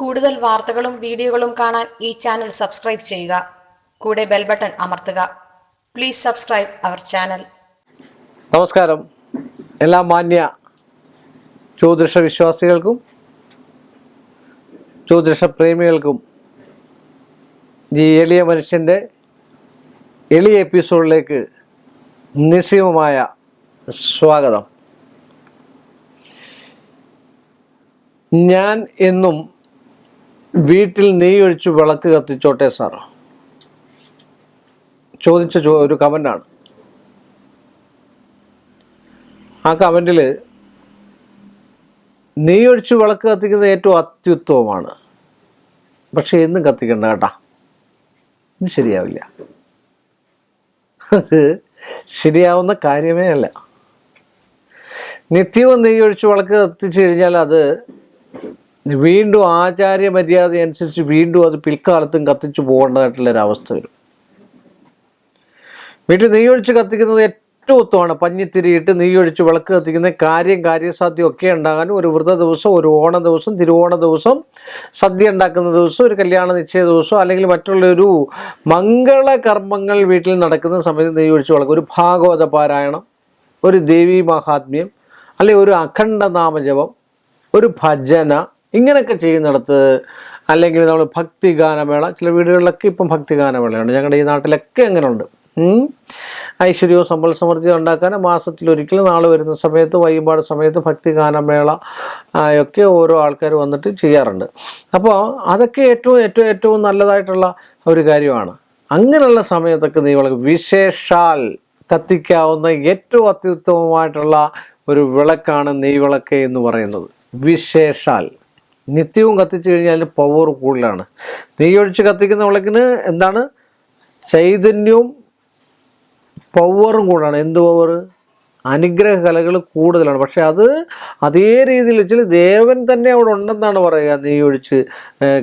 കൂടുതൽ വാർത്തകളും വീഡിയോകളും കാണാൻ ഈ ചാനൽ സബ്സ്ക്രൈബ് ചെയ്യുക. കൂടെ ബെൽ ബട്ടൺ അമർത്തുക. പ്ലീസ് സബ്സ്ക്രൈബ് അവർ ചാനൽ നമസ്കാരം. എല്ലാ മാന്യ ജ്യോതിഷ വിശ്വാസികൾക്കും ജ്യോതിഷ പ്രേമികൾക്കും ഈ എളിയ മനുഷ്യന്റെ എളിയ എപ്പിസോഡിലേക്ക് നിസ്സീമമായ സ്വാഗതം. ഞാൻ എന്നും വീട്ടിൽ നെയ്യൊഴിച്ച് വിളക്ക് കത്തിച്ചോട്ടെ സാർ? ചോദിച്ച ഒരു കമന്റാണ് ആ കമന്റിൽ നെയ്യൊഴിച്ച് വിളക്ക് കത്തിക്കുന്നത് ഏറ്റവും അത്യുത്തമമാണ്. പക്ഷേ എന്നും കത്തിക്കണ്ട കേട്ടാ. ഇത് ശരിയാവില്ല. അത് ശരിയാവുന്ന കാര്യമേ അല്ല. നിത്യവും നെയ്യൊഴിച്ച് വിളക്ക് കത്തിച്ചു കഴിഞ്ഞാൽ അത് വീണ്ടും ആചാര്യ മര്യാദ അനുസരിച്ച് വീണ്ടും അത് പിൽക്കാലത്തും കത്തിച്ചു പോകേണ്ടതായിട്ടുള്ള ഒരവസ്ഥ വരും. വീട്ടിൽ നെയ്യൊഴിച്ച് കത്തിക്കുന്നത് ഏറ്റവും ഉത്തമമാണ്. പഞ്ഞിത്തിരിയിട്ട് നെയ്യൊഴിച്ച് വിളക്ക് കത്തിക്കുന്ന കാര്യം കാര്യസാധ്യം ഒക്കെ ഉണ്ടാകാനും ഒരു വ്രത ദിവസം ഒരു ഓണ ദിവസം തിരുവോണ ദിവസം സദ്യ ഉണ്ടാക്കുന്ന ദിവസം ഒരു കല്യാണ നിശ്ചയ ദിവസം അല്ലെങ്കിൽ മറ്റുള്ള ഒരു മംഗളകർമ്മങ്ങൾ വീട്ടിൽ നടക്കുന്ന സമയത്ത് നെയ്യൊഴിച്ച് വിളക്ക്. ഒരു ഭാഗവത പാരായണം ഒരു ദേവീ മഹാത്മ്യം അല്ലെങ്കിൽ ഒരു അഖണ്ഡ നാമജപം ഒരു ഭജന ഇങ്ങനെയൊക്കെ ചെയ്യുന്നിടത്ത് അല്ലെങ്കിൽ നമ്മൾ ഭക്തിഗാനമേള ചില വീടുകളിലൊക്കെ ഇപ്പം ഭക്തിഗാനമേളയുണ്ട് ഞങ്ങളുടെ ഈ നാട്ടിലൊക്കെ അങ്ങനെയുണ്ട്. ഐശ്വര്യവും സമ്പൽ സമൃദ്ധി ഉണ്ടാക്കാൻ മാസത്തിലൊരിക്കൽ നാളെ വരുന്ന സമയത്ത് വൈകുപാട് സമയത്ത് ഭക്തിഗാനമേള ഒക്കെ ഓരോ ആൾക്കാർ വന്നിട്ട് ചെയ്യാറുണ്ട്. അപ്പോൾ അതൊക്കെ ഏറ്റവും ഏറ്റവും ഏറ്റവും നല്ലതായിട്ടുള്ള ഒരു കാര്യമാണ്. അങ്ങനെയുള്ള സമയത്തൊക്കെ നീ വിളക്ക് വിശേഷാൽ കത്തിക്കാവുന്ന ഏറ്റവും അത്യുത്തമമായിട്ടുള്ള ഒരു വിളക്കാണ് നെയ്വിളക്ക് എന്ന് പറയുന്നത്. വിശേഷാൽ. നിത്യവും കത്തിച്ചു കഴിഞ്ഞാൽ പവർ കൂടുതലാണ്. നെയ്യൊഴിച്ച് കത്തിക്കുന്ന വിളക്കിന് എന്താണ്? ചൈതന്യവും പവറും കൂടാണ് എന്ത് പവർ അനുഗ്രഹ കലകൾ കൂടുതലാണ്. പക്ഷെ അത് അതേ രീതിയിൽ വെച്ചാൽ ദേവൻ തന്നെ അവിടെ ഉണ്ടെന്നാണ് പറയുക നീ ഒഴിച്ച്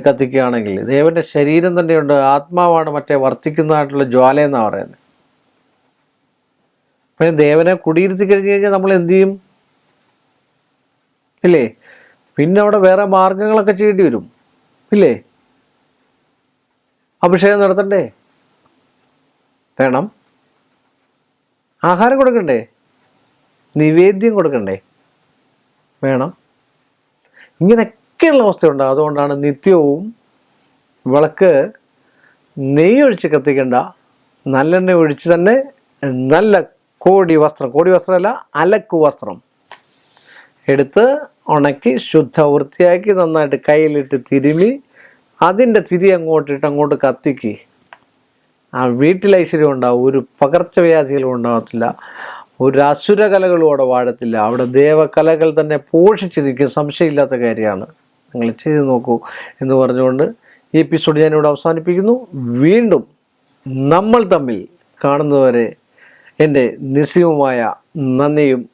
കത്തിക്കുകയാണെങ്കിൽ. ദേവന്റെ ശരീരം തന്നെയുണ്ട്. ആത്മാവാണ് മറ്റേ വർത്തിക്കുന്നതായിട്ടുള്ള ജ്വാല എന്നാണ് പറയുന്നത്. പിന്നെ ദേവനെ കുടിയിരുത്തി കഴിഞ്ഞ് കഴിഞ്ഞാൽ നമ്മൾ എന്ത് ചെയ്യും? ഇല്ലേ? പിന്നെ അവിടെ വേറെ മാർഗങ്ങളൊക്കെ ചെയ്യേണ്ടി വരും. ഇല്ലേ? അഭിഷേകം നടത്തണ്ടേ? വേണം. ആഹാരം കൊടുക്കണ്ടേ? നിവേദ്യം കൊടുക്കണ്ടേ? വേണം. ഇങ്ങനെയൊക്കെയുള്ള അവസ്ഥയുണ്ട്. അതുകൊണ്ടാണ് നിത്യവും വിളക്ക് നെയ്യൊഴിച്ച് കത്തിക്കേണ്ട നല്ലെണ്ണ ഒഴിച്ച് തന്നെ നല്ല കോടി വസ്ത്രം. കോടി വസ്ത്രമല്ല അലക്കു വസ്ത്രം. എടുത്ത് ഉണക്കി ശുദ്ധ വൃത്തിയാക്കി നന്നായിട്ട് കയ്യിലിട്ട് തിരുമി അതിന്റെ തിരി അങ്ങോട്ടിട്ട് അങ്ങോട്ട് കത്തിക്ക്. ആ വീട്ടിൽ ഐശ്വര്യം ഉണ്ടാവും. ഒരു പകർച്ചവ്യാധികളും ഉണ്ടാകത്തില്ല ഒരു അസുരകലകളും അവിടെ വാഴത്തില്ല. അവിടെ ദേവകലകൾ തന്നെ പോഷിച്ചിരിക്കും. സംശയമില്ലാത്ത കാര്യമാണ്. നിങ്ങൾ ചെയ്ത് നോക്കൂ എന്ന് പറഞ്ഞുകൊണ്ട് ഈ എപ്പിസോഡ് ഞാനിവിടെ അവസാനിപ്പിക്കുന്നു. വീണ്ടും നമ്മൾ തമ്മിൽ കാണുന്നവരെ എന്റെ നിസ്സീമമായ നന്ദിയും